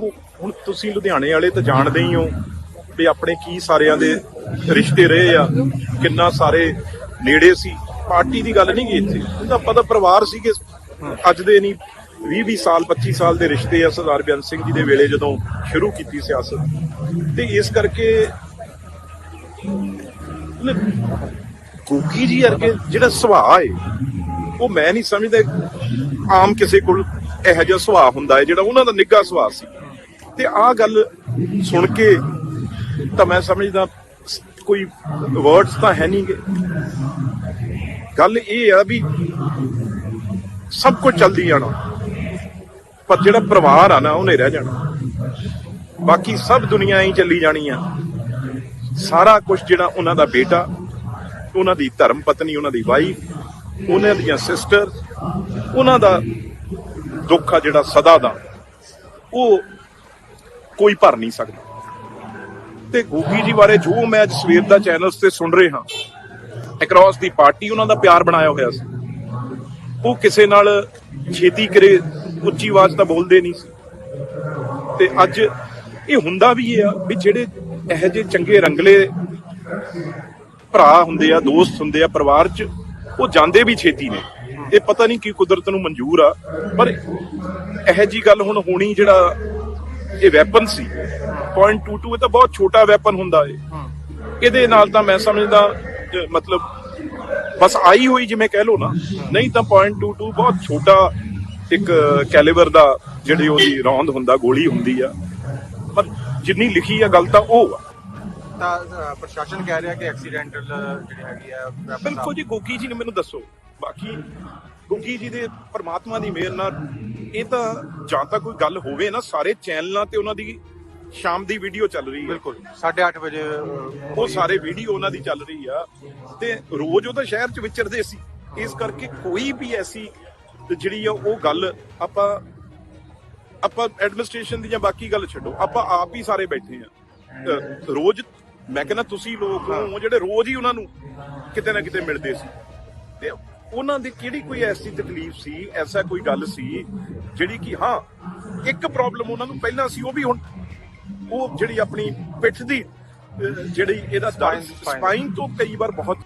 ਦੇਖੋ, ਹੁਣ ਤੁਸੀਂ ਲੁਧਿਆਣੇ ਵਾਲੇ ਤਾਂ ਜਾਣਦੇ ਹੀ ਹੋ ਵੀ ਆਪਣੇ ਕੀ ਸਾਰਿਆਂ ਦੇ ਰਿਸ਼ਤੇ ਰਹੇ ਆ, ਕਿੰਨਾ ਸਾਰੇ ਨੇੜੇ ਸੀ। ਪਾਰਟੀ ਦੀ ਗੱਲ ਨਹੀਂ ਗਈ ਇੱਥੇ। ਉਹਦਾ ਆਪਾਂ ਤਾਂ ਪਰਿਵਾਰ ਸੀਗੇ ਅੱਜ ਦੇ ਨਹੀਂ 20 20 ਸਾਲ 25 ਸਾਲ ਦੇ ਰਿਸ਼ਤੇ ਆ ਸਰਦਾਰ ਬੇਅੰਤ ਸਿੰਘ ਜੀ ਦੇ ਵੇਲੇ ਜਦੋਂ ਸ਼ੁਰੂ ਕੀਤੀ ਸਿਆਸਤ। ਤੇ ਇਸ ਕਰਕੇ ਉਹਨੇ ਗੋਗੀ ਜੀ ਵਰਗੇ ਜਿਹੜਾ ਸੁਭਾਅ ਹੈ ਉਹ ਮੈਂ ਨਹੀਂ ਸਮਝਦਾ ਆਮ ਕਿਸੇ ਕੋਲ ਇਹੋ ਜਿਹਾ ਸੁਭਾਅ ਹੁੰਦਾ ਹੈ ਜਿਹੜਾ ਉਹਨਾਂ ਦਾ ਨਿੱਘਾ ਸੁਭਾਅ ਸੀ। ਤੇ ਆਹ ਗੱਲ ਸੁਣ ਕੇ ਤਾਂ ਮੈਂ ਸਮਝਦਾ, ਕੋਈ ਵਰਡਸ ਤਾਂ ਹੈ ਨਹੀਂਗੇ ਗੱਲ ਇਹ ਆ ਵੀ ਸਭ ਕੁਝ ਚੱਲਦੀ ਜਾਣਾ, ਪਰ ਜਿਹੜਾ ਪਰਿਵਾਰ ਆ ਨਾ, ਉਹਨੇ ਰਹਿ ਜਾਣਾ। ਬਾਕੀ ਸਭ ਦੁਨੀਆ ਹੀ ਚੱਲੀ ਜਾਣੀ ਆ। ਸਾਰਾ ਕੁਝ ਜਿਹੜਾ ਉਹਨਾਂ ਦਾ ਬੇਟਾ, ਉਹਨਾਂ ਦੀ ਧਰਮ ਪਤਨੀ, ਉਹਨਾਂ ਦੀ ਵਾਈਫ ਉਹਨਾਂ ਦੀਆਂ ਸਿਸਟਰ ਉਹਨਾਂ ਦਾ ਦੁੱਖ ਆ ਜਿਹੜਾ ਸਦਾ ਦਾ। ਉਹ ਕੋਈ ਭਰ ਨਹੀਂ ਸਕਦਾ। ਤੇ ਗੋਗੀ ਜੀ ਬਾਰੇ ਜੋ ਮੈਂ ਅੱਜ ਸਵੇਰ ਦਾ ਚੈਨਲਸ ਤੇ ਸੁਣ ਰਿਹਾ ਅਕ੍ਰੋਸ ਦੀ ਪਾਰਟੀ ਉਹਨਾਂ ਦਾ ਪਿਆਰ ਬਣਾਇਆ ਹੋਇਆ ਸੀ। ਉਹ ਕਿਸੇ ਨਾਲ ਛੇਤੀ ਕਰੇ, ਉੱਚੀ ਆਵਾਜ਼ ਤਾਂ ਬੋਲਦੇ ਨਹੀਂ ਸੀ। ਤੇ ਅੱਜ ਇਹ ਹੁੰਦਾ ਵੀ ਇਹ ਆ ਵੀ ਜਿਹੜੇ ਇਹੋ ਜਿਹੇ ਚੰਗੇ ਰੰਗਲੇ ਭਰਾ ਹੁੰਦੇ ਆ, ਦੋਸਤ ਹੁੰਦੇ ਆ, ਪਰਿਵਾਰ 'ਚ, ਉਹ ਜਾਂਦੇ ਵੀ ਛੇਤੀ ਨੇ। ਇਹ ਪਤਾ ਨਹੀਂ ਕੀ ਕੁਦਰਤ ਨੂੰ ਮਨਜ਼ੂਰ ਆ, ਪਰ ਇਹੋ ਜੀ ਗੱਲ ਹੁਣ ਹੋਣੀ ਜਿਹੜਾ ਇਹ ਵੈਪਨ ਸੀ .22 ਇਹ ਤਾਂ ਬਹੁਤ ਛੋਟਾ ਵੈਪਨ ਹੁੰਦਾ ਏ। ਇਹਦੇ ਨਾਲ ਤਾਂ ਮੈਂ ਸਮਝਦਾ ਮਤਲਬ ਬਸ ਆਈ ਹੋਈ ਜਿਵੇਂ ਕਹਿ ਲਓ ਨਾ। ਨਹੀਂ ਤਾਂ .22 ਬਹੁਤ ਛੋਟਾ ਇੱਕ ਕੈਲੀਬਰ ਦਾ ਜਿਹੜੀ ਉਹਦੀ ਰੌਂਦ ਹੁੰਦਾ ਗੋਲੀ ਹੁੰਦੀ ਆ। ਪਰ ਜਿੰਨੀ ਲਿਖੀ ਆ ਗੱਲ ਤਾਂ ਉਹ ਆ। ਤਾਂ ਪ੍ਰਸ਼ਾਸਨ ਕਹਿ ਰਿਹਾ ਕਿ ਐਕਸੀਡੈਂਟਲ ਜਿਹੜੀ ਹੈਗੀ ਆ ਬਿਲਕੁਲ ਜੀ ਗੋਗੀ ਜੀ ਨੇ ਮੈਨੂੰ ਦੱਸੋ। ਬਾਕੀ ਗੋਗੀ ਜੀ ਦੇ ਪ੍ਰਮਾਤਮਾ ਦੀ ਮਿਹਰ ਨਾਲ ਇਹ ਤਾਂ ਜਾਂ ਤਾਂ ਕੋਈ ਗੱਲ ਹੋਵੇ ਨਾ ਸਾਰੇ ਚੈਨਲਾਂ ਤੇ ਉਹਨਾਂ ਦੀ ਸ਼ਾਮ ਦੀ ਵੀਡੀਓ ਚੱਲ ਰਹੀ ਹੈ ਬਿਲਕੁਲ 8:30 ਵਜੇ ਉਹ ਸਾਰੇ ਵੀਡੀਓ ਉਹਨਾਂ ਦੀ ਚੱਲ ਰਹੀ ਆ। ਤੇ ਰੋਜ਼ ਉਹ ਤਾਂ ਸ਼ਹਿਰ 'ਚ ਵਿਚਰਦੇ ਸੀ। ਇਸ ਕਰਕੇ ਕੋਈ ਵੀ ਐਸੀ ਜਿਹੜੀ ਆ ਉਹ ਗੱਲ ਆਪਾਂ ਆਪਾਂ ਐਡਮਿਨਿਸਟ੍ਰੇਸ਼ਨ ਦੀ ਜਾਂ ਬਾਕੀ ਗੱਲ ਛੱਡੋ। ਆਪਾਂ ਆਪ ਹੀ ਸਾਰੇ ਬੈਠੇ ਆ। ਰੋਜ਼ ਮੈਂ ਕਹਿੰਦਾ ਤੁਸੀਂ ਲੋਕ ਹੋ ਜਿਹੜੇ ਰੋਜ਼ ਹੀ ਉਹਨਾਂ ਨੂੰ ਕਿਤੇ ਨਾ ਕਿਤੇ ਮਿਲਦੇ ਸੀ। ਤੇ ਉਹਨਾਂ ਦੀ ਕਿਹੜੀ ਕੋਈ ਐਸੀ ਤਕਲੀਫ ਸੀ ਐਸਾ ਕੋਈ ਗੱਲ ਸੀ ਜਿਹੜੀ ਕਿ ਹਾਂ ਇੱਕ ਪ੍ਰੋਬਲਮ ਉਹਨਾਂ ਨੂੰ ਪਹਿਲਾਂ ਸੀ ਉਹ ਵੀ ਹੁਣ ਉਹ ਜਿਹੜੀ ਆਪਣੀ ਪਿੱਠ ਦੀ ਜਿਹੜੀ ਇਹਦਾ. ਸਪਾਈਨ ਤੋਂ ਕਈ ਵਾਰ ਬਹੁਤ